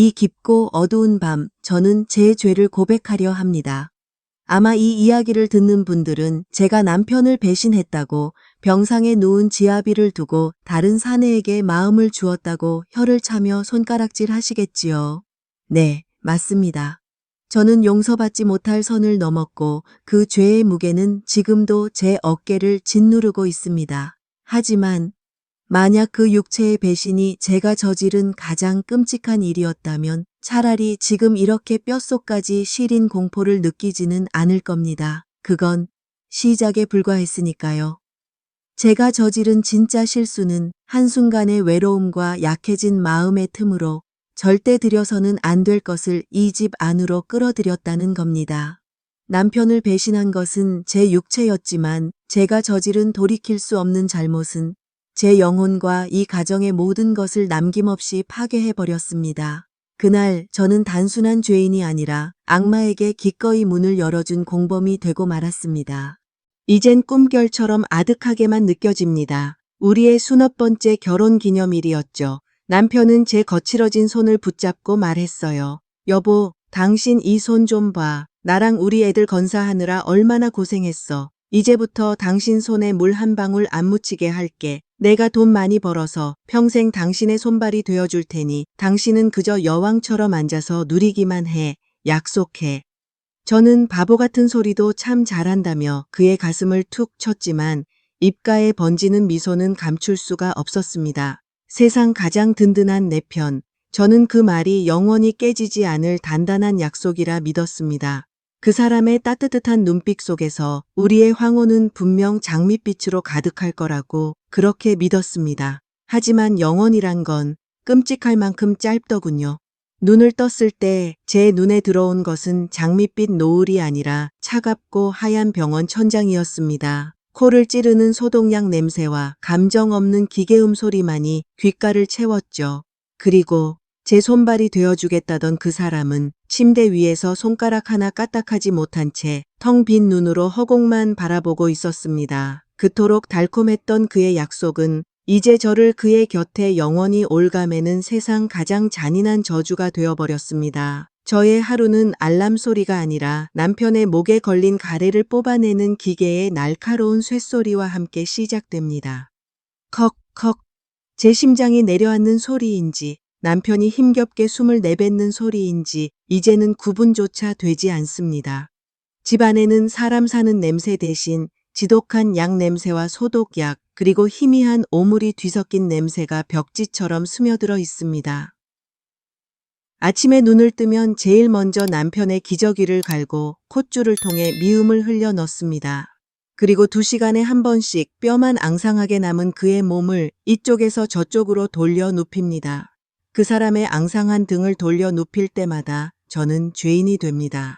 이 깊고 어두운 밤, 저는 제 죄를 고백하려 합니다. 아마 이 이야기를 듣는 분들은 제가 남편을 배신했다고 병상에 누운 지아비를 두고 다른 사내에게 마음을 주었다고 혀를 차며 손가락질 하시겠지요. 네, 맞습니다. 저는 용서받지 못할 선을 넘었고 그 죄의 무게는 지금도 제 어깨를 짓누르고 있습니다. 하지만 만약 그 육체의 배신이 제가 저지른 가장 끔찍한 일이었다면 차라리 지금 이렇게 뼛속까지 시린 공포를 느끼지는 않을 겁니다. 그건 시작에 불과했으니까요. 제가 저지른 진짜 실수는 한순간의 외로움과 약해진 마음의 틈으로 절대 들여서는 안 될 것을 이 집 안으로 끌어들였다는 겁니다. 남편을 배신한 것은 제 육체였지만 제가 저지른 돌이킬 수 없는 잘못은 제 영혼과 이 가정의 모든 것을 남김없이 파괴해버렸습니다. 그날 저는 단순한 죄인이 아니라 악마에게 기꺼이 문을 열어준 공범이 되고 말았습니다. 이젠 꿈결처럼 아득하게만 느껴집니다. 우리의 수십 번째 결혼 기념일이었죠. 남편은 제 거칠어진 손을 붙잡고 말했어요. 여보, 당신 이 손 좀 봐. 나랑 우리 애들 건사하느라 얼마나 고생했어. 이제부터 당신 손에 물 한 방울 안 묻히게 할게. 내가 돈 많이 벌어서 평생 당신의 손발이 되어줄 테니 당신은 그저 여왕처럼 앉아서 누리기만 해. 약속해. 저는 바보 같은 소리도 참 잘한다며 그의 가슴을 툭 쳤지만 입가에 번지는 미소는 감출 수가 없었습니다. 세상 가장 든든한 내 편. 저는 그 말이 영원히 깨지지 않을 단단한 약속이라 믿었습니다. 그 사람의 따뜻한 눈빛 속에서 우리의 황혼은 분명 장밋빛으로 가득할 거라고 그렇게 믿었습니다. 하지만 영원이란 건 끔찍할 만큼 짧더군요. 눈을 떴을 때 제 눈에 들어온 것은 장밋빛 노을이 아니라 차갑고 하얀 병원 천장이었습니다. 코를 찌르는 소독약 냄새와 감정 없는 기계음 소리만이 귓가를 채웠죠. 그리고 제 손발이 되어주겠다던 그 사람은 침대 위에서 손가락 하나 까딱하지 못한 채 텅 빈 눈으로 허공만 바라보고 있었습니다. 그토록 달콤했던 그의 약속은 이제 저를 그의 곁에 영원히 올가매는 세상 가장 잔인한 저주가 되어버렸습니다. 저의 하루는 알람 소리가 아니라 남편의 목에 걸린 가래를 뽑아내는 기계의 날카로운 쇳소리와 함께 시작됩니다. 컥 컥 제 심장이 내려앉는 소리인지 남편이 힘겹게 숨을 내뱉는 소리인지 이제는 구분조차 되지 않습니다. 집안에는 사람 사는 냄새 대신 지독한 약 냄새와 소독약 그리고 희미한 오물이 뒤섞인 냄새가 벽지처럼 스며들어 있습니다. 아침에 눈을 뜨면 제일 먼저 남편의 기저귀를 갈고 콧줄을 통해 미움을 흘려 넣습니다. 그리고 두 시간에 한 번씩 뼈만 앙상하게 남은 그의 몸을 이쪽에서 저쪽으로 돌려 눕힙니다. 그 사람의 앙상한 등을 돌려 눕힐 때마다 저는 죄인이 됩니다.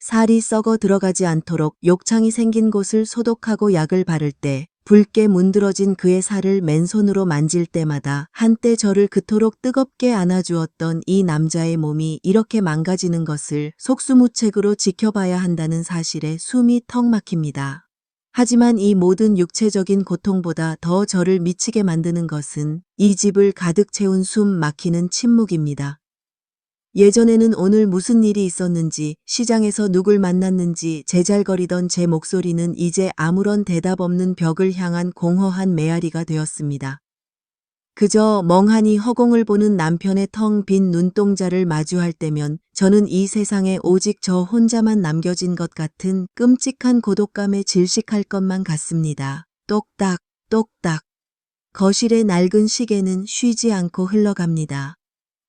살이 썩어 들어가지 않도록 욕창이 생긴 곳을 소독하고 약을 바를 때 붉게 문드러진 그의 살을 맨손으로 만질 때마다 한때 저를 그토록 뜨겁게 안아주었던 이 남자의 몸이 이렇게 망가지는 것을 속수무책으로 지켜봐야 한다는 사실에 숨이 턱 막힙니다. 하지만 이 모든 육체적인 고통보다 더 저를 미치게 만드는 것은 이 집을 가득 채운 숨 막히는 침묵입니다. 예전에는 오늘 무슨 일이 있었는지, 시장에서 누굴 만났는지 제잘거리던 제 목소리는 이제 아무런 대답 없는 벽을 향한 공허한 메아리가 되었습니다. 그저 멍하니 허공을 보는 남편의 텅 빈 눈동자를 마주할 때면 저는 이 세상에 오직 저 혼자만 남겨진 것 같은 끔찍한 고독감에 질식할 것만 같습니다. 똑딱, 똑딱. 거실의 낡은 시계는 쉬지 않고 흘러갑니다.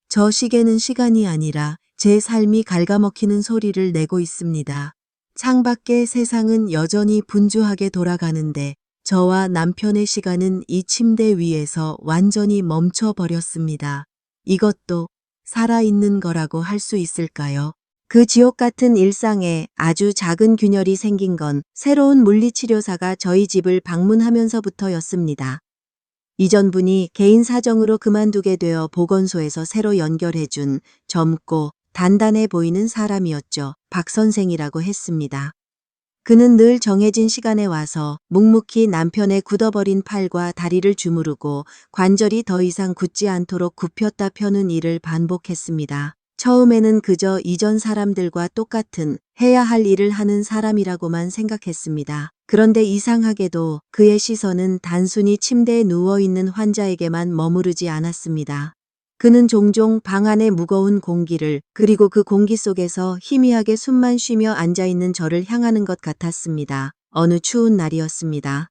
저 시계는 시간이 아니라 제 삶이 갉아먹히는 소리를 내고 있습니다. 창밖의 세상은 여전히 분주하게 돌아가는데 저와 남편의 시간은 이 침대 위에서 완전히 멈춰버렸습니다. 이것도 살아있는 거라고 할 수 있을까요? 그 지옥 같은 일상에 아주 작은 균열이 생긴 건 새로운 물리치료사가 저희 집을 방문하면서부터였습니다. 이전 분이 개인 사정으로 그만두게 되어 보건소에서 새로 연결해준 젊고 단단해 보이는 사람이었죠. 박 선생이라고 했습니다. 그는 늘 정해진 시간에 와서 묵묵히 남편의 굳어버린 팔과 다리를 주무르고 관절이 더 이상 굳지 않도록 굽혔다 펴는 일을 반복했습니다. 처음에는 그저 이전 사람들과 똑같은 해야 할 일을 하는 사람이라고만 생각했습니다. 그런데 이상하게도 그의 시선은 단순히 침대에 누워있는 환자에게만 머무르지 않았습니다. 그는 종종 방 안의 무거운 공기를 그리고 그 공기 속에서 희미하게 숨만 쉬며 앉아있는 저를 향하는 것 같았습니다. 어느 추운 날이었습니다.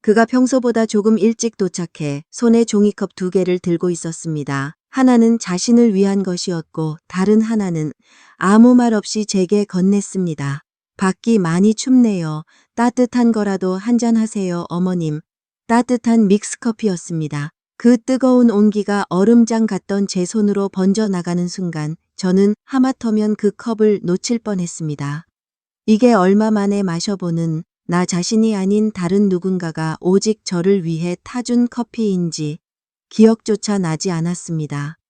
그가 평소보다 조금 일찍 도착해 손에 종이컵 두 개를 들고 있었습니다. 하나는 자신을 위한 것이었고 다른 하나는 아무 말 없이 제게 건넸습니다. 밖이 많이 춥네요. 따뜻한 거라도 한잔 하세요, 어머님. 따뜻한 믹스커피였습니다. 그 뜨거운 온기가 얼음장 같던 제 손으로 번져 나가는 순간 저는 하마터면 그 컵을 놓칠 뻔했습니다. 이게 얼마 만에 마셔보는 나 자신이 아닌 다른 누군가가 오직 저를 위해 타준 커피인지 기억조차 나지 않았습니다.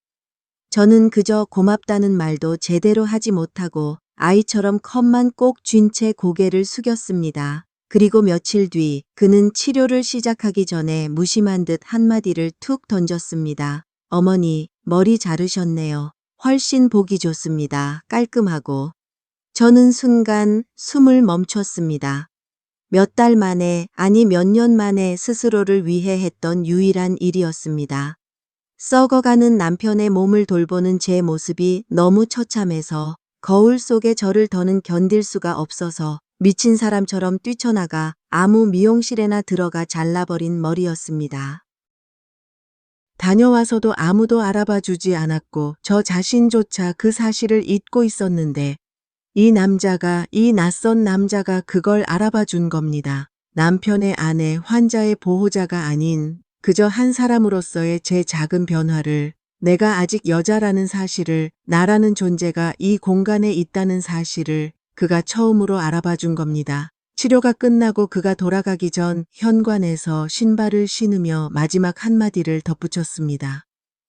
저는 그저 고맙다는 말도 제대로 하지 못하고 아이처럼 컵만 꼭 쥔 채 고개를 숙였습니다. 그리고 며칠 뒤 그는 치료를 시작하기 전에 무심한 듯 한마디를 툭 던졌습니다. 어머니, 머리 자르셨네요. 훨씬 보기 좋습니다. 깔끔하고. 저는 순간 숨을 멈췄습니다. 몇 달 만에, 아니 몇 년 만에 스스로를 위해 했던 유일한 일이었습니다. 썩어가는 남편의 몸을 돌보는 제 모습이 너무 처참해서 거울 속에 저를 더는 견딜 수가 없어서 미친 사람처럼 뛰쳐나가 아무 미용실에나 들어가 잘라버린 머리였습니다. 다녀와서도 아무도 알아봐 주지 않았고 저 자신조차 그 사실을 잊고 있었는데 이 남자가, 이 낯선 남자가 그걸 알아봐 준 겁니다. 남편의 아내, 환자의 보호자가 아닌 그저 한 사람으로서의 제 작은 변화를 내가 아직 여자라는 사실을 나라는 존재가 이 공간에 있다는 사실을 그가 처음으로 알아봐 준 겁니다. 치료가 끝나고 그가 돌아가기 전 현관에서 신발을 신으며 마지막 한마디를 덧붙였습니다.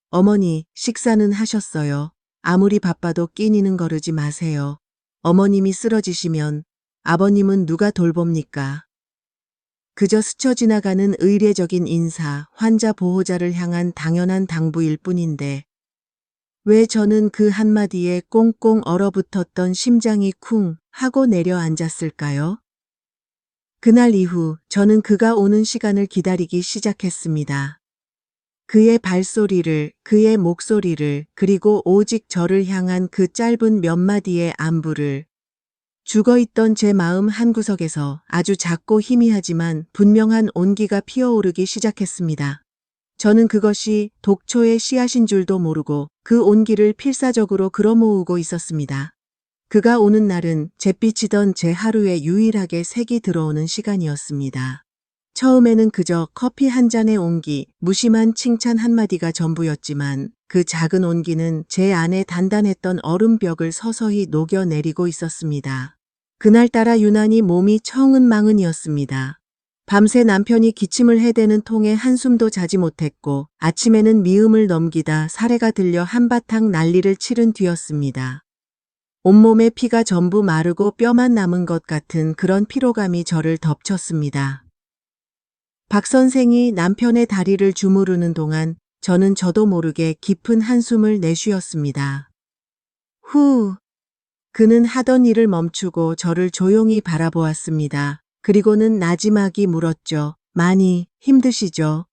어머니, 식사는 하셨어요. 아무리 바빠도 끼니는 거르지 마세요. 어머님이 쓰러지시면 아버님은 누가 돌봅니까? 그저 스쳐 지나가는 의례적인 인사, 환자 보호자를 향한 당연한 당부일 뿐인데 왜 저는 그 한마디에 꽁꽁 얼어붙었던 심장이 쿵 하고 내려앉았을까요? 그날 이후 저는 그가 오는 시간을 기다리기 시작했습니다. 그의 발소리를, 그의 목소리를, 그리고 오직 저를 향한 그 짧은 몇 마디의 안부를 죽어있던 제 마음 한구석에서 아주 작고 희미하지만 분명한 온기가 피어오르기 시작했습니다. 저는 그것이 독초의 씨앗인 줄도 모르고 그 온기를 필사적으로 끌어모으고 있었습니다. 그가 오는 날은 잿빛이던 제 하루에 유일하게 색이 들어오는 시간이었습니다. 처음에는 그저 커피 한 잔의 온기, 무심한 칭찬 한마디가 전부였지만 그 작은 온기는 제 안에 단단했던 얼음벽을 서서히 녹여내리고 있었습니다. 그날따라 유난히 몸이 청은망은이었습니다. 밤새 남편이 기침을 해대는 통에 한숨도 자지 못했고 아침에는 미음을 넘기다 사례가 들려 한바탕 난리를 치른 뒤였습니다. 온몸의 피가 전부 마르고 뼈만 남은 것 같은 그런 피로감이 저를 덮쳤습니다. 박 선생이 남편의 다리를 주무르는 동안 저는 저도 모르게 깊은 한숨을 내쉬었습니다. 후. 그는 하던 일을 멈추고 저를 조용히 바라보았습니다. 그리고는 나지막이 물었죠. 많이 힘드시죠?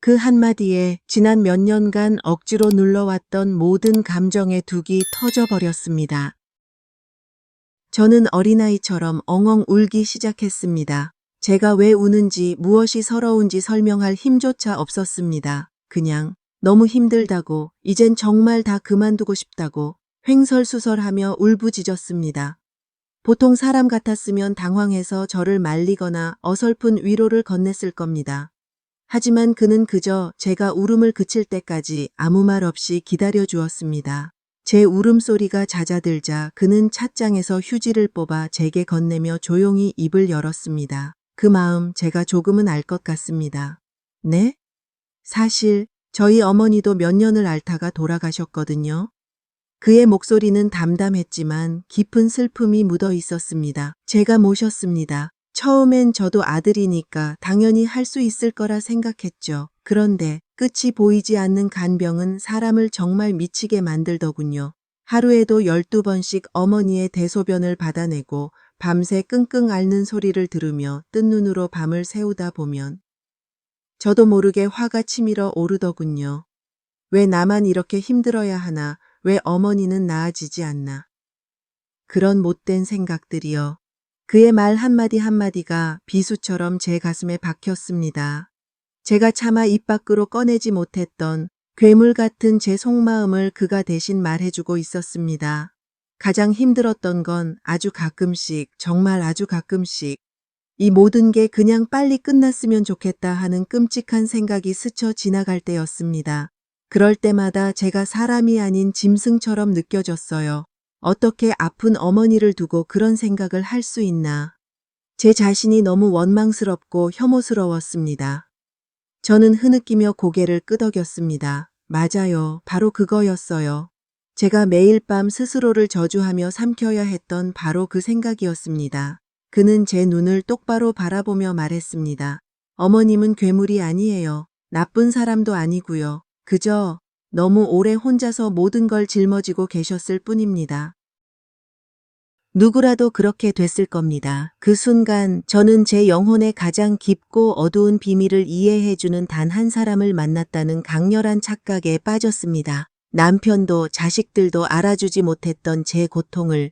그 한마디에 지난 몇 년간 억지로 눌러왔던 모든 감정의 둑이 터져버렸습니다. 저는 어린아이처럼 엉엉 울기 시작했습니다. 제가 왜 우는지 무엇이 서러운지 설명할 힘조차 없었습니다. 그냥 너무 힘들다고, 이젠 정말 다 그만두고 싶다고 횡설수설하며 울부짖었습니다. 보통 사람 같았으면 당황해서 저를 말리거나 어설픈 위로를 건넸을 겁니다. 하지만 그는 그저 제가 울음을 그칠 때까지 아무 말 없이 기다려 주었습니다. 제 울음소리가 잦아들자 그는 찻장에서 휴지를 뽑아 제게 건네며 조용히 입을 열었습니다. 그 마음 제가 조금은 알 것 같습니다. 네? 사실 저희 어머니도 몇 년을 앓다가 돌아가셨거든요. 그의 목소리는 담담했지만 깊은 슬픔이 묻어 있었습니다. 제가 모셨습니다. 처음엔 저도 아들이니까 당연히 할 수 있을 거라 생각했죠. 그런데 끝이 보이지 않는 간병은 사람을 정말 미치게 만들더군요. 하루에도 12번씩 어머니의 대소변을 받아내고 밤새 끙끙 앓는 소리를 들으며 뜬 눈으로 밤을 새우다 보면 저도 모르게 화가 치밀어 오르더군요. 왜 나만 이렇게 힘들어야 하나? 왜 어머니는 나아지지 않나? 그런 못된 생각들이요. 그의 말 한마디 한마디가 비수처럼 제 가슴에 박혔습니다. 제가 차마 입 밖으로 꺼내지 못했던 괴물 같은 제 속마음을 그가 대신 말해주고 있었습니다. 가장 힘들었던 건 아주 가끔씩, 정말 아주 가끔씩, 이 모든 게 그냥 빨리 끝났으면 좋겠다 하는 끔찍한 생각이 스쳐 지나갈 때였습니다. 그럴 때마다 제가 사람이 아닌 짐승처럼 느껴졌어요. 어떻게 아픈 어머니를 두고 그런 생각을 할 수 있나. 제 자신이 너무 원망스럽고 혐오스러웠습니다. 저는 흐느끼며 고개를 끄덕였습니다. 맞아요. 바로 그거였어요. 제가 매일 밤 스스로를 저주하며 삼켜야 했던 바로 그 생각이었습니다. 그는 제 눈을 똑바로 바라보며 말했습니다. 어머님은 괴물이 아니에요. 나쁜 사람도 아니고요. 그저 너무 오래 혼자서 모든 걸 짊어지고 계셨을 뿐입니다. 누구라도 그렇게 됐을 겁니다. 그 순간 저는 제 영혼의 가장 깊고 어두운 비밀을 이해해주는 단 한 사람을 만났다는 강렬한 착각에 빠졌습니다. 남편도 자식들도 알아주지 못했던 제 고통을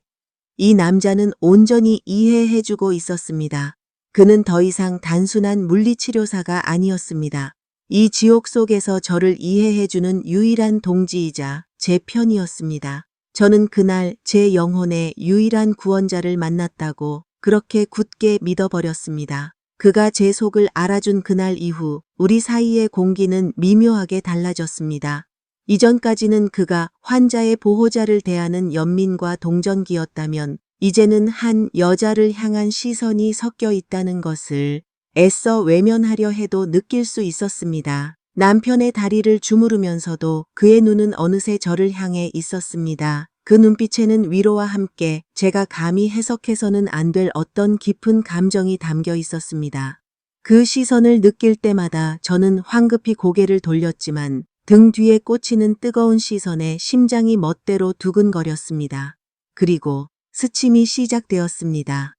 이 남자는 온전히 이해해주고 있었습니다. 그는 더 이상 단순한 물리치료사가 아니었습니다. 이 지옥 속에서 저를 이해해주는 유일한 동지이자 제 편이었습니다. 저는 그날 제 영혼의 유일한 구원자를 만났다고 그렇게 굳게 믿어버렸습니다. 그가 제 속을 알아준 그날 이후 우리 사이의 공기는 미묘하게 달라졌습니다. 이전까지는 그가 환자의 보호자를 대하는 연민과 동정기였다면 이제는 한 여자를 향한 시선이 섞여 있다는 것을 애써 외면하려 해도 느낄 수 있었습니다. 남편의 다리를 주무르면서도 그의 눈은 어느새 저를 향해 있었습니다. 그 눈빛에는 위로와 함께 제가 감히 해석해서는 안 될 어떤 깊은 감정이 담겨 있었습니다. 그 시선을 느낄 때마다 저는 황급히 고개를 돌렸지만 등 뒤에 꽂히는 뜨거운 시선에 심장이 멋대로 두근거렸습니다. 그리고 스침이 시작되었습니다.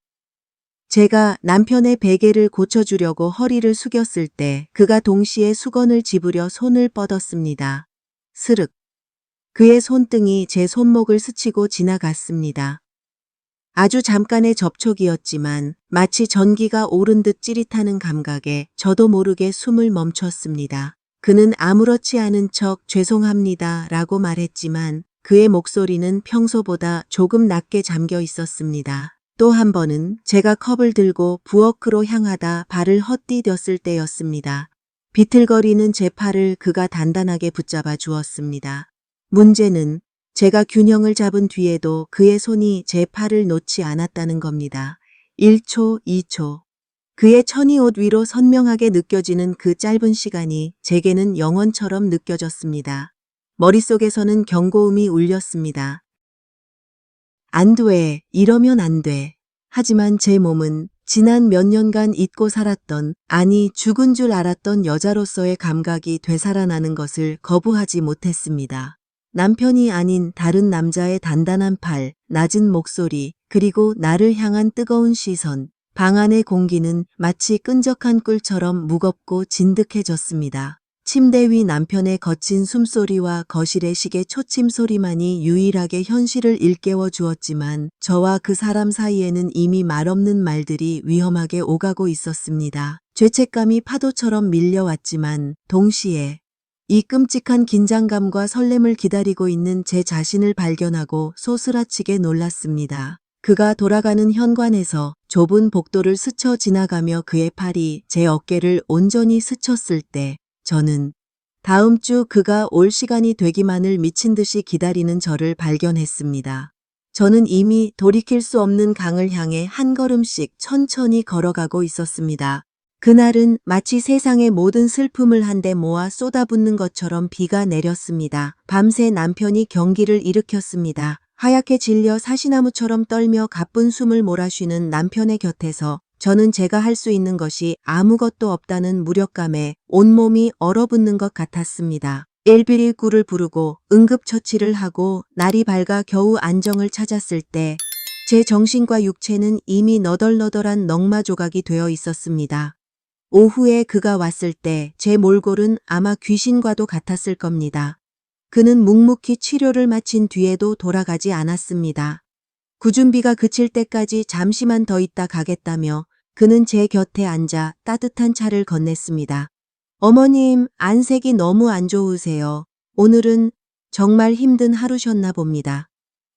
제가 남편의 베개를 고쳐주려고 허리를 숙였을 때 그가 동시에 수건을 집으려 손을 뻗었습니다. 스륵. 그의 손등이 제 손목을 스치고 지나갔습니다. 아주 잠깐의 접촉이었지만 마치 전기가 오른 듯 찌릿하는 감각에 저도 모르게 숨을 멈췄습니다. 그는 아무렇지 않은 척 죄송합니다 라고 말했지만 그의 목소리는 평소보다 조금 낮게 잠겨 있었습니다. 또 한 번은 제가 컵을 들고 부엌으로 향하다 발을 헛디뎠을 때였습니다. 비틀거리는 제 팔을 그가 단단하게 붙잡아 주었습니다. 문제는 제가 균형을 잡은 뒤에도 그의 손이 제 팔을 놓지 않았다는 겁니다. 1초, 2초. 그의 천이 옷 위로 선명하게 느껴지는 그 짧은 시간이 제게는 영원처럼 느껴졌습니다. 머릿속에서는 경고음이 울렸습니다. 안 돼. 이러면 안 돼. 하지만 제 몸은 지난 몇 년간 잊고 살았던, 아니 죽은 줄 알았던 여자로서의 감각이 되살아나는 것을 거부하지 못했습니다. 남편이 아닌 다른 남자의 단단한 팔, 낮은 목소리, 그리고 나를 향한 뜨거운 시선, 방 안의 공기는 마치 끈적한 꿀처럼 무겁고 진득해졌습니다. 침대 위 남편의 거친 숨소리와 거실의 시계 초침 소리만이 유일하게 현실을 일깨워 주었지만 저와 그 사람 사이에는 이미 말없는 말들이 위험하게 오가고 있었습니다. 죄책감이 파도처럼 밀려왔지만 동시에 이 끔찍한 긴장감과 설렘을 기다리고 있는 제 자신을 발견하고 소스라치게 놀랐습니다. 그가 돌아가는 현관에서 좁은 복도를 스쳐 지나가며 그의 팔이 제 어깨를 온전히 스쳤을 때 저는 다음 주 그가 올 시간이 되기만을 미친 듯이 기다리는 저를 발견했습니다. 저는 이미 돌이킬 수 없는 강을 향해 한 걸음씩 천천히 걸어가고 있었습니다. 그날은 마치 세상의 모든 슬픔을 한데 모아 쏟아붓는 것처럼 비가 내렸습니다. 밤새 남편이 경기를 일으켰습니다. 하얗게 질려 사시나무처럼 떨며 가쁜 숨을 몰아쉬는 남편의 곁에서 저는 제가 할 수 있는 것이 아무것도 없다는 무력감에 온몸이 얼어붙는 것 같았습니다. 119를 부르고 응급처치를 하고 날이 밝아 겨우 안정을 찾았을 때 제 정신과 육체는 이미 너덜너덜한 넝마 조각이 되어 있었습니다. 오후에 그가 왔을 때 제 몰골은 아마 귀신과도 같았을 겁니다. 그는 묵묵히 치료를 마친 뒤에도 돌아가지 않았습니다. 구준비가 그칠 때까지 잠시만 더 있다 가겠다며 그는 제 곁에 앉아 따뜻한 차를 건넸습니다. 어머님, 안색이 너무 안 좋으세요. 오늘은 정말 힘든 하루셨나 봅니다.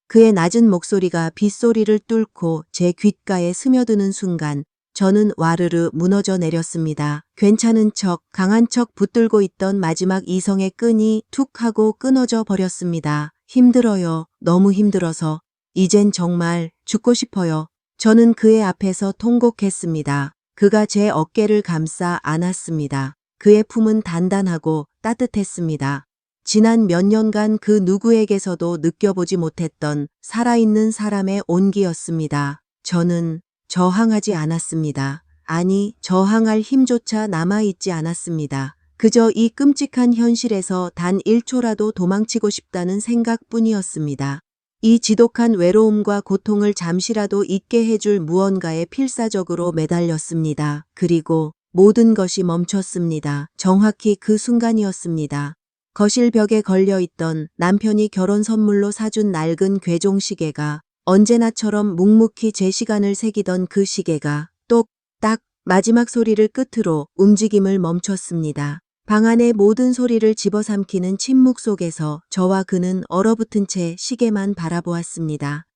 그의 낮은 목소리가 빗소리를 뚫고 제 귓가에 스며드는 순간 저는 와르르 무너져 내렸습니다. 괜찮은 척, 강한 척 붙들고 있던 마지막 이성의 끈이 툭 하고 끊어져 버렸습니다. 힘들어요. 너무 힘들어서. 이젠 정말 죽고 싶어요. 저는 그의 앞에서 통곡했습니다. 그가 제 어깨를 감싸 안았습니다. 그의 품은 단단하고 따뜻했습니다. 지난 몇 년간 그 누구에게서도 느껴보지 못했던 살아있는 사람의 온기였습니다. 저는 저항하지 않았습니다. 아니, 저항할 힘조차 남아있지 않았습니다. 그저 이 끔찍한 현실에서 단 1초라도 도망치고 싶다는 생각뿐이었습니다. 이 지독한 외로움과 고통을 잠시라도 잊게 해줄 무언가에 필사적으로 매달렸습니다. 그리고 모든 것이 멈췄습니다. 정확히 그 순간이었습니다. 거실 벽에 걸려 있던 남편이 결혼 선물로 사준 낡은 괴종 시계가 언제나처럼 묵묵히 제 시간을 새기던 그 시계가 똑 딱 마지막 소리를 끝으로 움직임을 멈췄습니다. 방 안의 모든 소리를 집어삼키는 침묵 속에서 저와 그는 얼어붙은 채 시계만 바라보았습니다.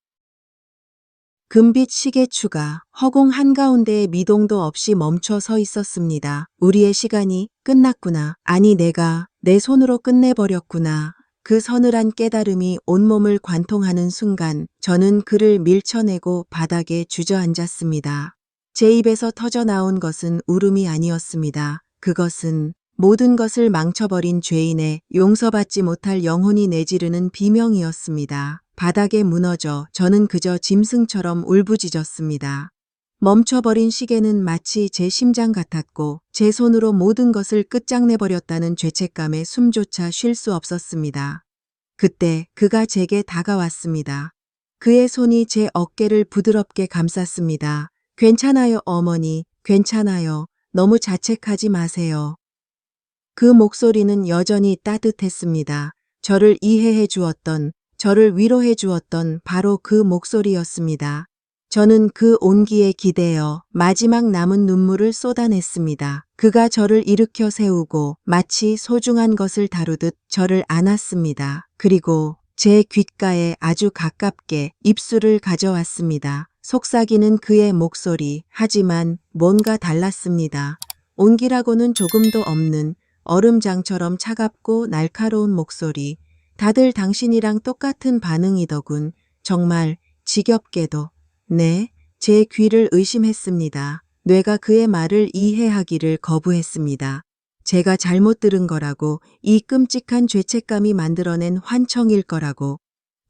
금빛 시계추가 허공 한가운데에 미동도 없이 멈춰 서 있었습니다. 우리의 시간이 끝났구나. 아니 내가 내 손으로 끝내버렸구나. 그 서늘한 깨달음이 온몸을 관통하는 순간 저는 그를 밀쳐내고 바닥에 주저앉았습니다. 제 입에서 터져 나온 것은 울음이 아니었습니다. 그것은 모든 것을 망쳐버린 죄인의 용서받지 못할 영혼이 내지르는 비명이었습니다. 바닥에 무너져 저는 그저 짐승처럼 울부짖었습니다. 멈춰버린 시계는 마치 제 심장 같았고 제 손으로 모든 것을 끝장내버렸다는 죄책감에 숨조차 쉴 수 없었습니다. 그때 그가 제게 다가왔습니다. 그의 손이 제 어깨를 부드럽게 감쌌습니다. 괜찮아요, 어머니. 괜찮아요. 너무 자책하지 마세요. 그 목소리는 여전히 따뜻했습니다. 저를 이해해 주었던, 저를 위로해 주었던 바로 그 목소리였습니다. 저는 그 온기에 기대어 마지막 남은 눈물을 쏟아냈습니다. 그가 저를 일으켜 세우고 마치 소중한 것을 다루듯 저를 안았습니다. 그리고 제 귓가에 아주 가깝게 입술을 가져왔습니다. 속삭이는 그의 목소리, 하지만 뭔가 달랐습니다. 온기라고는 조금도 없는 얼음장처럼 차갑고 날카로운 목소리. 다들 당신이랑 똑같은 반응이더군. 정말 지겹게도. 네, 제 귀를 의심했습니다. 뇌가 그의 말을 이해하기를 거부했습니다. 제가 잘못 들은 거라고 이 끔찍한 죄책감이 만들어낸 환청일 거라고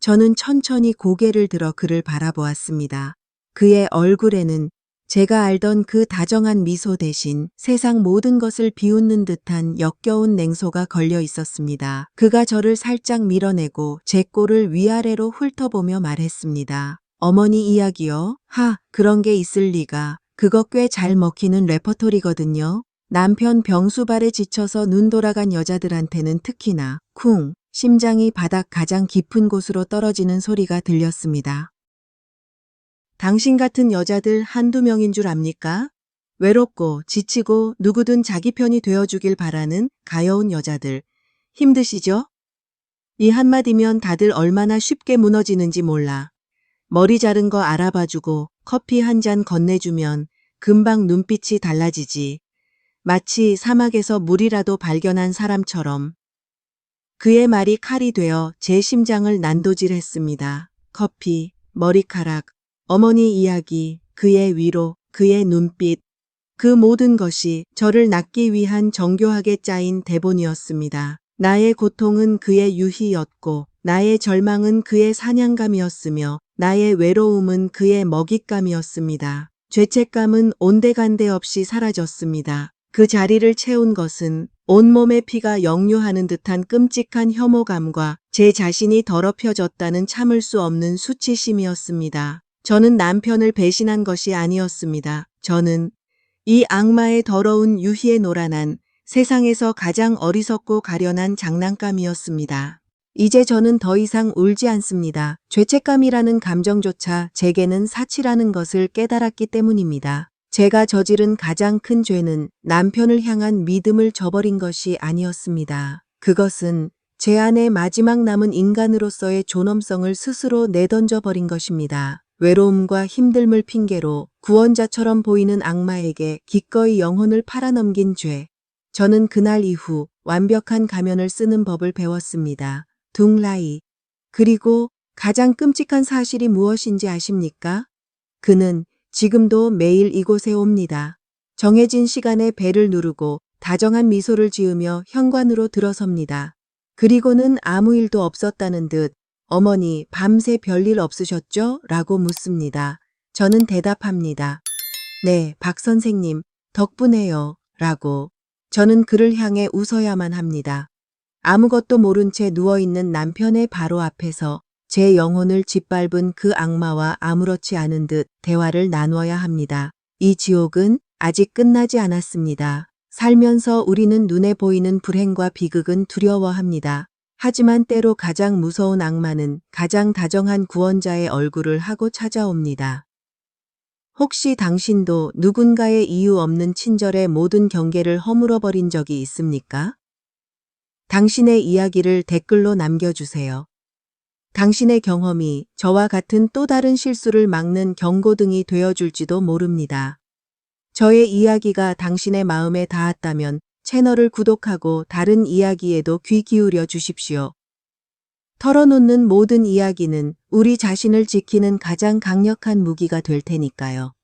저는 천천히 고개를 들어 그를 바라보았습니다. 그의 얼굴에는 제가 알던 그 다정한 미소 대신 세상 모든 것을 비웃는 듯한 역겨운 냉소가 걸려 있었습니다. 그가 저를 살짝 밀어내고 제 꼴을 위아래로 훑어보며 말했습니다. 어머니 이야기요? 하, 그런 게 있을 리가. 그거 꽤 잘 먹히는 레퍼토리거든요. 남편 병수발에 지쳐서 눈 돌아간 여자들한테는 특히나 쿵, 심장이 바닥 가장 깊은 곳으로 떨어지는 소리가 들렸습니다. 당신 같은 여자들 한두 명인 줄 압니까? 외롭고 지치고 누구든 자기 편이 되어주길 바라는 가여운 여자들. 힘드시죠? 이 한마디면 다들 얼마나 쉽게 무너지는지 몰라. 머리 자른 거 알아봐주고 커피 한 잔 건네주면 금방 눈빛이 달라지지. 마치 사막에서 물이라도 발견한 사람처럼. 그의 말이 칼이 되어 제 심장을 난도질했습니다. 커피, 머리카락, 어머니 이야기, 그의 위로, 그의 눈빛. 그 모든 것이 저를 낳기 위한 정교하게 짜인 대본이었습니다. 나의 고통은 그의 유희였고, 나의 절망은 그의 사냥감이었으며, 나의 외로움은 그의 먹잇감이었습니다. 죄책감은 온데간데 없이 사라졌습니다. 그 자리를 채운 것은 온몸의 피가 역류하는 듯한 끔찍한 혐오감과 제 자신이 더럽혀졌다는 참을 수 없는 수치심이었습니다. 저는 남편을 배신한 것이 아니었습니다. 저는 이 악마의 더러운 유희에 노란한 세상에서 가장 어리석고 가련한 장난감이었습니다. 이제 저는 더 이상 울지 않습니다. 죄책감이라는 감정조차 제게는 사치라는 것을 깨달았기 때문입니다. 제가 저지른 가장 큰 죄는 남편을 향한 믿음을 저버린 것이 아니었습니다. 그것은 제 안에 마지막 남은 인간으로서의 존엄성을 스스로 내던져 버린 것입니다. 외로움과 힘듦을 핑계로 구원자처럼 보이는 악마에게 기꺼이 영혼을 팔아넘긴 죄. 저는 그날 이후 완벽한 가면을 쓰는 법을 배웠습니다. 둥라이. 그리고 가장 끔찍한 사실이 무엇인지 아십니까? 그는 지금도 매일 이곳에 옵니다. 정해진 시간에 배를 누르고 다정한 미소를 지으며 현관으로 들어섭니다. 그리고는 아무 일도 없었다는 듯 어머니 밤새 별일 없으셨죠? 라고 묻습니다. 저는 대답합니다. 네, 박 선생님, 덕분에요. 라고. 저는 그를 향해 웃어야만 합니다. 아무것도 모른 채 누워있는 남편의 바로 앞에서 제 영혼을 짓밟은 그 악마와 아무렇지 않은 듯 대화를 나누어야 합니다. 이 지옥은 아직 끝나지 않았습니다. 살면서 우리는 눈에 보이는 불행과 비극은 두려워합니다. 하지만 때로 가장 무서운 악마는 가장 다정한 구원자의 얼굴을 하고 찾아옵니다. 혹시 당신도 누군가의 이유 없는 친절에 모든 경계를 허물어버린 적이 있습니까? 당신의 이야기를 댓글로 남겨주세요. 당신의 경험이 저와 같은 또 다른 실수를 막는 경고등이 되어줄지도 모릅니다. 저의 이야기가 당신의 마음에 닿았다면 채널을 구독하고 다른 이야기에도 귀 기울여 주십시오. 털어놓는 모든 이야기는 우리 자신을 지키는 가장 강력한 무기가 될 테니까요.